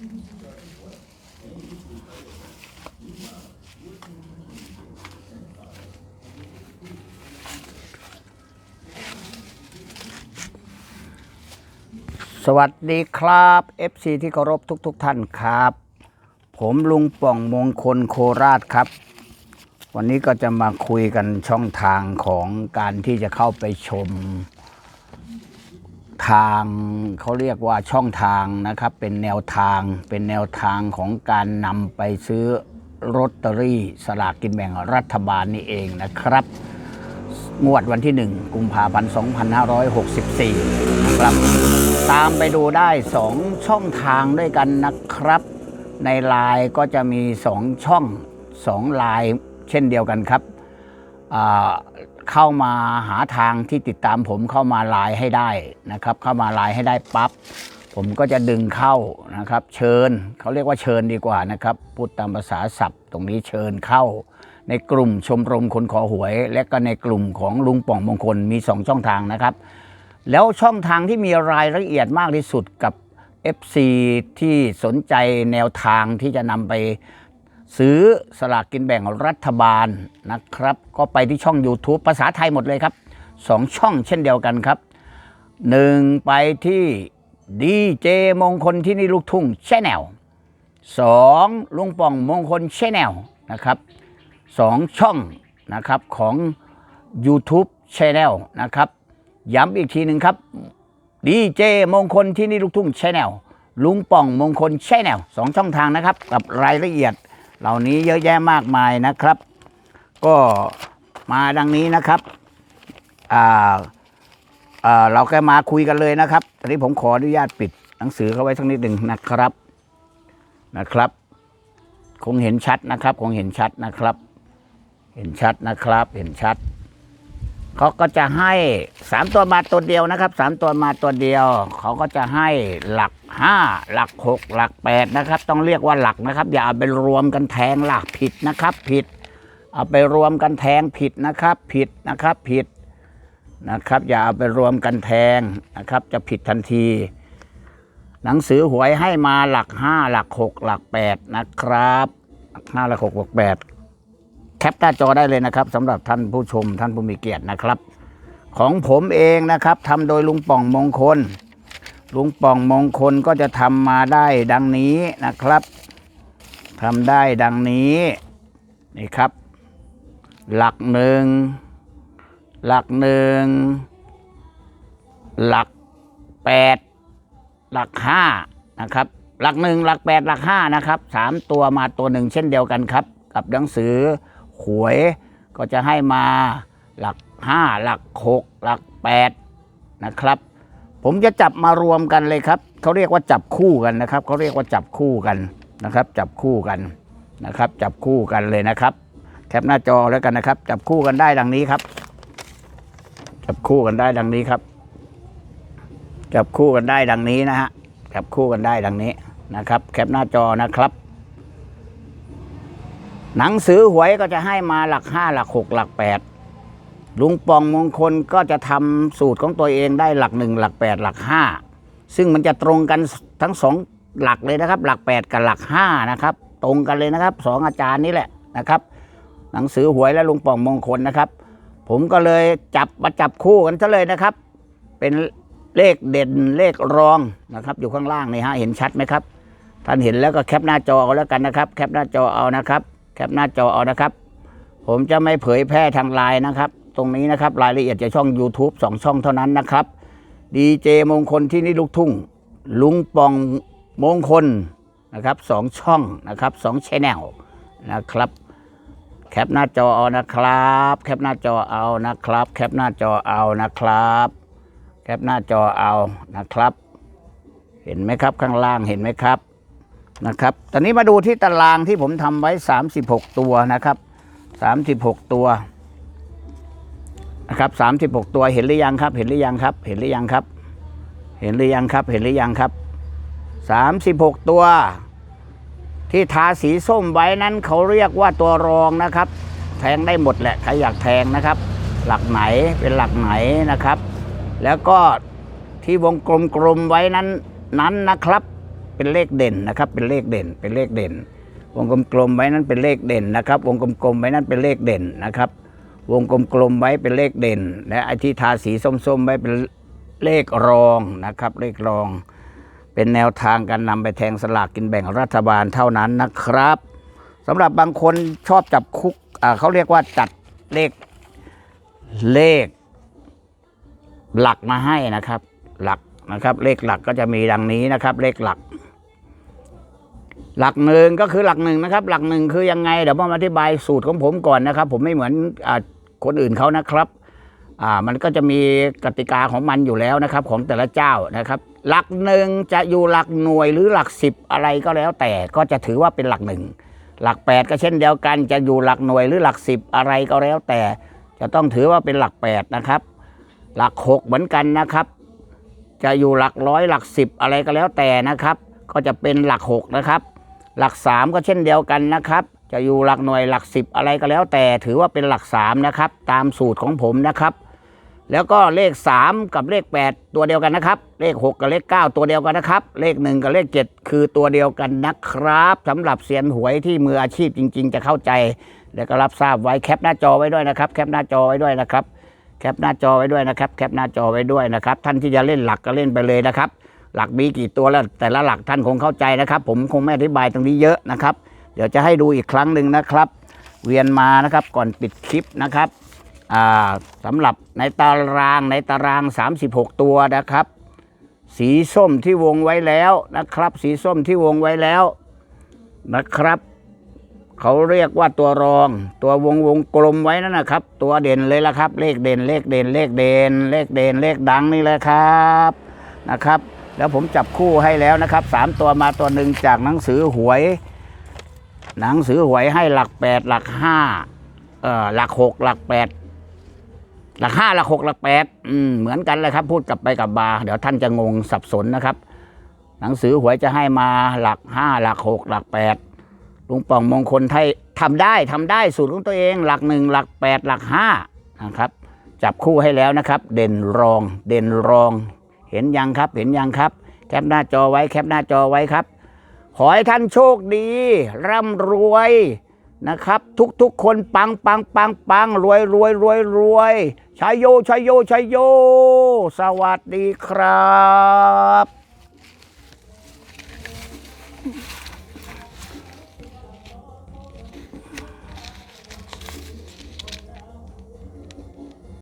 สวัสดีครับ FC ที่เคารพทุกๆทท่านครับ ผมลุงป่องมงคลโคราชครับ วันนี้ก็จะมาคุยกันช่องทางของการที่จะเข้าไปชม ทางเขาเรียกว่าช่องทางนะครับ เป็นแนวทางเป็นแนวทางของการนำไปซื้อลอตเตอรี่สลากกินแบ่งรัฐบาลนี่เองนะครับ งวดวันที่ 1 กุมภาพันธ์ 2564 นะครับ ตามไปดูได้ 2 ช่องทางด้วยกันนะครับ ในไลน์ก็จะมี 2 ช่อง 2ลน์เช่นเดียวกันครับอ่า เข้ามาหาทางที่ติดตามผมเข้ามาไลน์ให้ได้นะครับ เข้ามาไลน์ให้ได้ปั๊บผมก็จะดึงเข้านะครับ เชิญเขาเรียกว่าเชิญดีกว่านะครับพูดตามภาษาศัพท์ ตรงนี้เชิญเข้า ในกลุ่มชมรมคนขอหวย และก็ในกลุ่มของลุงป่องมงคลมี 2 ช่องทางนะครับ แล้วช่องทางที่มีรายละเอียดมากที่สุดกับ FC ที่สนใจแนวทางที่จะนำไป ซื้อสลากกินแบ่งรัฐบาลนะครับ ก็ไปที่ช่อง YouTube ภาษาไทยหมดเลยครับสองช่องเช่นเดียวกันครับหนึ่งไปที่ดีเจมงคลที่นี่ลูกทุ่งชแนลสองลุงป่องมงคลชแนลนะครับสองช่องนะครับของ YouTube Channel นะครับ ย้ำอีกทีหนึ่งครับดีเจมงคลที่นี่ลูกทุ่งชแนลลุงป่องมงคลชแนลสองช่องทางนะครับ กับรายละเอียด เหล่านี้เยอะแยะมากมายนะครับ ก็มาดังนี้นะครับอ่าเราก็มาคุยกันเลยนะครับ ตอนนี้ผมขออนุญาตปิดหนังสือเข้าไว้สักนิดหนึ่งนะครับนะครับ คงเห็นชัดนะครับ คงเห็นชัดนะครับ เห็นชัดนะครับ เห็นชัด เขาก็จะให้สามตัวมาตัวเดียวนะครับสามตัวมาตัวเดียว เขาก็จะให้หลักห้าหลักหกหลักแปดนะครับ ต้องเรียกว่าหลักนะครับ อย่าเอาไปรวมกันแทงหลักผิดนะครับ ผิด เอาไปรวมกันแทงผิดนะครับ ผิดนะครับผิดนะครับ อย่าเอาไปรวมกันแทงนะครับ จะผิดทันที หนังสือหวยให้มาหลักห้าหลักหกหลักแปดนะครับห้าหลักหกหลักแปด แคปหน้าจอได้เลยนะครับสำหรับท่านผู้ชมท่านผู้มีเกียรตินะครับ ของผมเองนะครับทำโดยลุงป่องมงคล ลุงป่องมงคลก็จะทำมาได้ดังนี้นะครับทำได้ดังนี้นี่ครับ หลักหนึ่งหลักหนึ่งหลักแปดหลักห้านะครับ หลักหนึ่งหลักแปดหลักห้านะครับสามตัวมาตัวหนึ่งเช่นเดียวกันครับ กับหนังสือ หวยก็จะให้มาหลักห้าหลักหกหลักแปดนะครับ ผมจะจับมารวมกันเลยครับเขาเรียกว่าจับคู่กันนะครับเขาเรียกว่าจับคู่กันนะครับ จับคู่กันนะครับ จับคู่กันเลยนะครับ แคปหน้าจอแล้วกันนะครับ จับคู่กันได้ดังนี้ครับ จับคู่กันได้ดังนี้ครับ จับคู่กันได้ดังนี้นะฮะจับคู่กันได้ดังนี้นะครับ แคปหน้าจอนะครับ หนังสือหวยก็จะให้มาหลักห้าหลักหกหลักแปดลุงปองมงคลก็จะทำสูตรของตัวเองได้หลักหนึ่งหลักแปดหลักห้าซึ่งมันจะตรงกันทั้งสองหลักเลยนะครับ หลักแปดกับหลักห้านะครับ ตรงกันเลยนะครับสองอาจารย์นี่แหละนะครับ หนังสือหวยและลุงปองมงคลนะครับ ผมก็เลยจับมาจับคู่กันซะเลยนะครับ เป็นเลขเด่นเลขรองนะครับ อยู่ข้างล่างนี่ฮะเห็นชัดไหมครับท่านเห็นแล้วก็แคปหน้าจอเอาแล้วกันนะครับ แคปหน้าจอเอานะครับ ปหน้าจอเอานะครับ ผมจะไม่เผยแพร่ทางไลน์นะครับ ตรงนี้นะครับรายละเอียดจะช่อง YouTube สองช่องเท่านั้นนะครับดีเจมงคลที่นี่ลูกทุ่ง ลุงปองมงคลนะครับสองช่องนะครับสองชแนลนะครับแคปหน้าจอเอานะครับ แคปหน้าจอเอานะครับ แคปหน้าจอเอานะครับ แคปหน้าจอเอานะครับ เห็นไหมครับข้างล่างเห็นไหมครับ นะครับ ตอนนี้มาดูที่ตารางที่ผมทำไว้ 36 ตัวนะครับ 36 ตัวนะครับ 36 ตัวเห็นหรือยังครับ เห็นหรือยังครับ เห็นหรือยังครับ เห็นหรือยังครับ เห็นหรือยังครับ 36 ตัว ที่ทาสีส้มไว้นั้นเขาเรียกว่าตัวรองนะครับ แทงได้หมดแหละใครอยากแทงนะครับ หลักไหนเป็นหลักไหนนะครับ แล้วก็ที่วงกลมๆไว้นั้นนั้นนะครับ เป็นเลขเด่นนะครับ เป็นเลขเด่น เป็นเลขเด่น วงกลมๆไว้นั้นเป็นเลขเด่นนะครับ วงกลมๆไว้นั้นเป็นเลขเด่นนะครับ วงกลมๆไว้เป็นเลขเด่น และไอ้ที่ทาสีส้มๆไว้เป็นเลขรองนะครับ เลขรอง เป็นแนวทางการนำไปแทงสลากกินแบ่งรัฐบาลเท่านั้นนะครับสำหรับบางคนชอบจับคุกเขาเรียกว่าจัดเลขเลข หลักมาให้นะครับ หลักนะครับ เลขหลักก็จะมีดังนี้นะครับ เลขหลัก หลักหนึ่งก็คือหลักหนึ่งนะครับ หลักหนึ่งคือยังไงเดี๋ยวผมอธิบายสูตรของผมก่อนนะครับ ผมไม่เหมือนอคนอื่นเขานะครับอ่ามันก็จะมีกติกาของมันอยู่แล้วนะครับ ของแต่ละเจ้านะครับ หลักหนึ่งจะอยู่หลักหน่วยหรือหลักสิบอะไรก็แล้ว แต่ก็จะถือว่าเป็นหลักหนึ่งหลักแปดก็เช่นเดียวกัน จะอยู่หลักหน่วยหรือหลักสิบอะไรก็แล้วแต่ จะต้องถือว่าเป็นหลักแปดนะครับ หลักหกเหมือนกันนะครับ จะอยู่หลักร้อยหลักสิบอะไรก็แล้วแต่นะครับ ก็จะเป็นหลักหกนะครับ หลักสามก็เช่นเดียวกันนะครับ จะอยู่หลักหน่วยหลักสิบอะไรก็แล้ว แต่ถือว่าเป็นหลักสามนะครับ ตามสูตรของผมนะครับ แล้วก็เลข 3 กับเลข 8 ตัวเดียวกันนะครับ เลข 6 กับเลข 9 ตัวเดียวกันนะครับ เลข 1 กับเลข 7 คือตัวเดียวกันนะครับสำหรับเซียนหวยที่มืออาชีพจริง ๆ จะเข้าใจ แล้วก็รับทราบไว้แคปหน้าจอไว้ด้วยนะครับ แคปหน้าจอไว้ด้วยนะครับแคปหน้าจอไว้ด้วยนะครับ แคปหน้าจอไว้ด้วยนะครับ ท่านที่จะเล่นหลักก็เล่นไปเลยนะครับ หลักมีกี่ตัวแล้วแต่ละหลักท่านคงเข้าใจนะครับ ผมคงไม่อธิบายตรงนี้เยอะนะครับ เดี๋ยวจะให้ดูอีกครั้งหนึ่งนะครับ เวียนมานะครับก่อนปิดคลิปนะครับสำหรับในตารางในตาราง 36 ตัวนะครับ สีส้มที่วงไว้แล้วนะครับ สีส้มที่วงไว้แล้วนะครับเขาเรียกว่าตัวรอง ตัววงวงกลมไว้นั่นนะครับ ตัวเด่นเลยละครับ เลขเด่นเลขเด่นเลขเด่น เลขเด่นเลขดังนี่เลยครับนะครับ แล้วผมจับคู่ให้แล้วนะครับสามตัวมาตัวหนึ่งจากหนังสือหวย หนังสือหวยให้หลักแปดหลักห้าเอ่อหลักหกหลักแปดหลักห้าหลักหกหลักแปดอืมเหมือนกันเลยครับ พูดกลับไปกลับมาเดี๋ยวท่านจะงงสับสนนะครับ หนังสือหวยจะให้มาหลักห้าหลักหกหลักแปดลุงป่องมงคลไทยทำได้ทำได้สูตรของตัวเองหลักหนึ่งหลักแปดหลักห้านะครับจับคู่ให้แล้วนะครับ เด่นรอง เด่นรอง เห็นยังครับ เห็นยังครับ แคปหน้าจอไว้แคปหน้าจอไว้ครับ ขอให้ท่านโชคดี ร่ำรวยนะครับ ทุกๆคนปังปังปังปังรวยรวยรวยรวยชายโยชายโยชายโย สวัสดีครับ